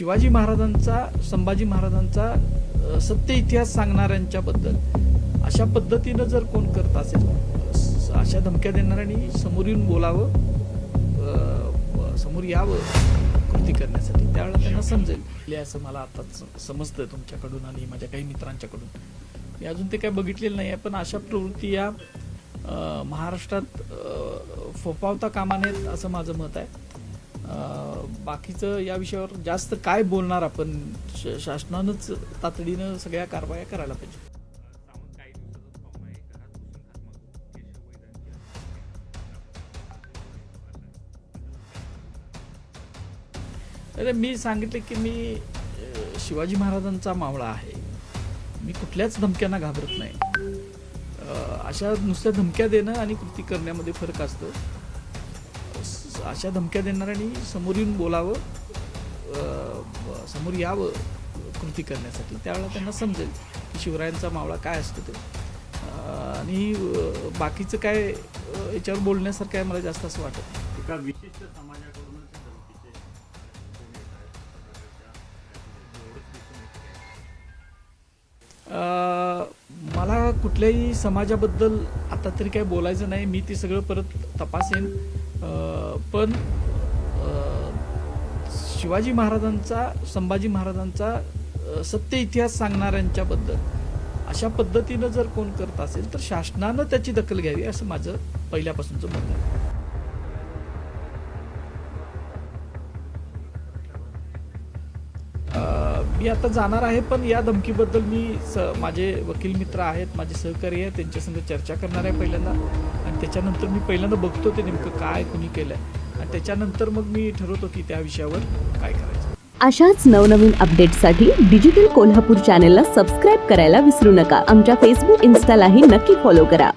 शिवाजी महाराजांचा संभाजी महाराजांचा सत्य इतिहास सांगणाऱ्यांच्याबद्दल अशा पद्धतीनं जर कोण करत असेल अशा धमक्या देणाऱ्यांनी समोर येऊन बोलावं समोर यावं कृती करण्यासाठी त्यावेळेला त्यांना समजेल. असं मला आता समजतं तुमच्याकडून आणि माझ्या काही मित्रांच्याकडून. मी अजून ते काय बघितलेलं नाही आहे पण अशा प्रवृत्ती या महाराष्ट्रात फोपावता फोफावता कामा नयेत असं माझं मत आहे. बाकीचं या विषयावर जास्त काय बोलणार आपण? शासनानंच तातडीनं सगळ्या कारवाया करायला पाहिजे. अरे मी सांगितले की मी शिवाजी महाराजांचा मावळा आहे. मी कुठल्याच धमक्यांना घाबरत नाही. अशा नुसत्या धमक्या देणं आणि कृती करण्यामध्ये फरक असतो. अशा धमक्या देणाऱ्यांनी समोर येऊन बोलावं समोर यावं कृती करण्यासाठी. त्यावेळेला त्यांना समजेल की शिवरायांचा मावळा काय असतो ते. आणि बाकीचं काय याच्यावर बोलण्यासारखं आहे मला जास्त असं वाटत एका विशिष्ट समाजाकडूनच मला कुठल्याही समाजाबद्दल आता तरी काय बोलायचं नाही. मी ते सगळं परत तपासेन. पण शिवाजी महाराजांचा संभाजी महाराजांचा सत्य इतिहास सांगणाऱ्यांच्याबद्दल अशा पद्धतीनं जर कोण करत असेल तर शासनानं त्याची दखल घ्यावी असं माझं पहिल्यापासूनचं मत आहे. मी आता जाणार आहे पण या धमकीबद्दल मी स माझे वकील मित्र आहेत माझे सहकारी आहेत त्यांच्यासंग चर्चा करणार आहे पहिल्यांदा. आणि त्याच्यानंतर मी पहिल्यांदा बघतो ते नेमकं काय कुणी केलं आहे आणि त्याच्यानंतर मग मी ठरवतो की त्या विषयावर काय करायचं. अशाच नवनवीन अपडेट्ससाठी डिजिटल कोल्हापूर चॅनेलला सबस्क्राईब करायला विसरू नका. आमच्या फेसबुक इन्स्टालाही नक्की फॉलो करा.